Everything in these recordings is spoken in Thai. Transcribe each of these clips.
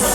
แล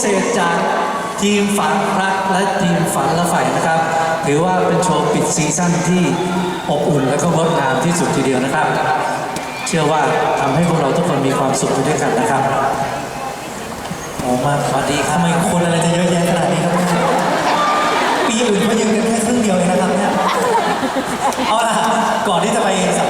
เศษจากทีมฝันรักและทีมฝันละไฟนะครับ ถือว่าเป็นโชว์ปิดซีซั่นที่อบอุ่นและก็งดงามที่สุดทีเดียวนะครับ เชื่อว่าทำให้พวกเราทุกคนมีความสุขด้วยกันนะครับโอ้มาสวัสดีครับทำไมคนอะไรจะเยอะแยะขนาดนี้ครับปีอื่นเขายืนกันแค่ครึ่งเดียวเองนะครับเนี่ยเอาล่ะก่อนที่จะไปสัม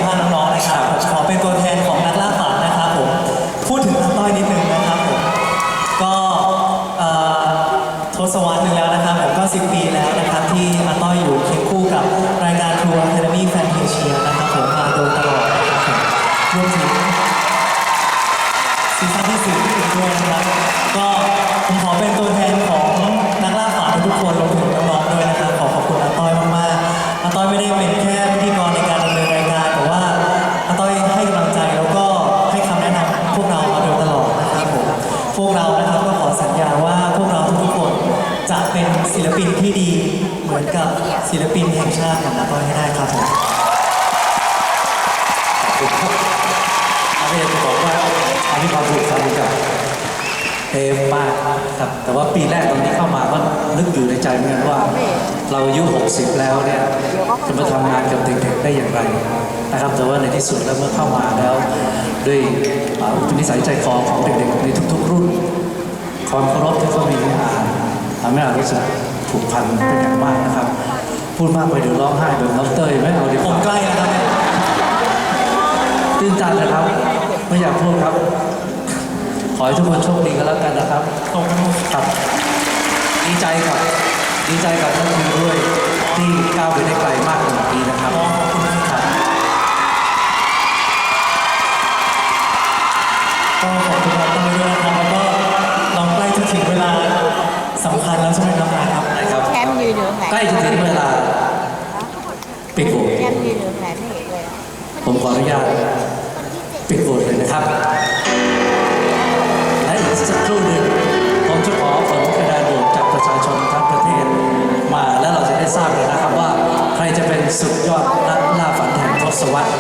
กับศิลปินแห่งชาติของอาต้อยให้ได้ครับผมอาเรียนจะบอกว่าอามีความผูกพันกับเอมมากครับ แต่ว่าปีแรกตอนที่เข้ามาก็นึกอยู่ในใจเหมือนกันว่า เราอายุ 60 แล้วเนี่ยจะมาทำงานกับเด็กๆได้อย่างไรนะครับแต่ว่าในที่สุดแล้วเมื่อเข้ามาแล้ว ด้วยอ่าอุปนิสัยใจคอของเด็กๆในทุก ๆ รุ่น ความเคารพที่เขามีให้อ่านทำให้เรารู้สึก ผูกพันเป็นอย่างมากนะครับ พูดมากไปเดี๋ยวร้องไห้แบบน้องเต้ยไม่เอาดีกผมว่าใกล้แล้วครับเนี่ยตื่นตันนะครับ ไม่อยากพูดครับ ขอให้ทุกคนโชคดีกันแล้วกันนะครับตรงกันหมดครับดีใจกับดีใจกับท่านคุณด้วยที่ก้าวไปได้ไกลมากขนาดนี้นะครับขอบคุณนะครับ ก็ขอบคุณน้องต้อยด้วยนะครับแล้วก็เราใกล้จะถึงเวลาสำคัญแล้วใช่ไหมครับนะครับนะครับแค มป์ยืนอยู่ไหนใกล้จะถึงเวลาปิดโหวตแคมป์ยืนอยู่ไหนไม่เห็นเลยอะผมขออนุญาตปิดโหวตเลยนะครับ และอีกสักครู่หนึ่งผมจะขอผลคะแนนโหวตจากประชาชนทั้งประเทศมาแล้วเราจะได้ทราบเลยนะครับว่าใครจะเป็นสุดยอดนักล่าฝันแห่งทศวรรษ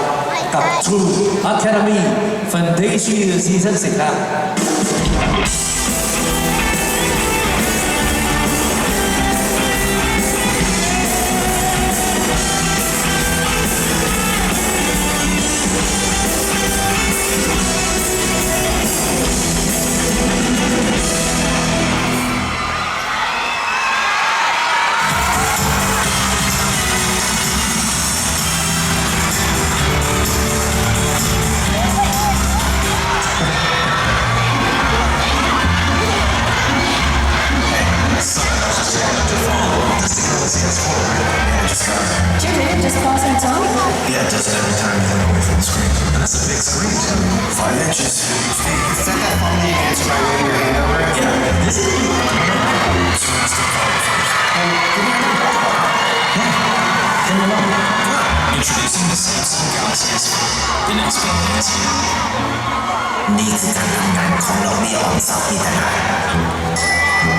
กับ True Academy Fantasy Season 10ครับ answer by waving your hand over it. Yeah, this is Introducing the Samsung Galaxy S4, the next big fancy. นี่คือการทำงานของเราเรียออนเสาร์นี่ต่างหากด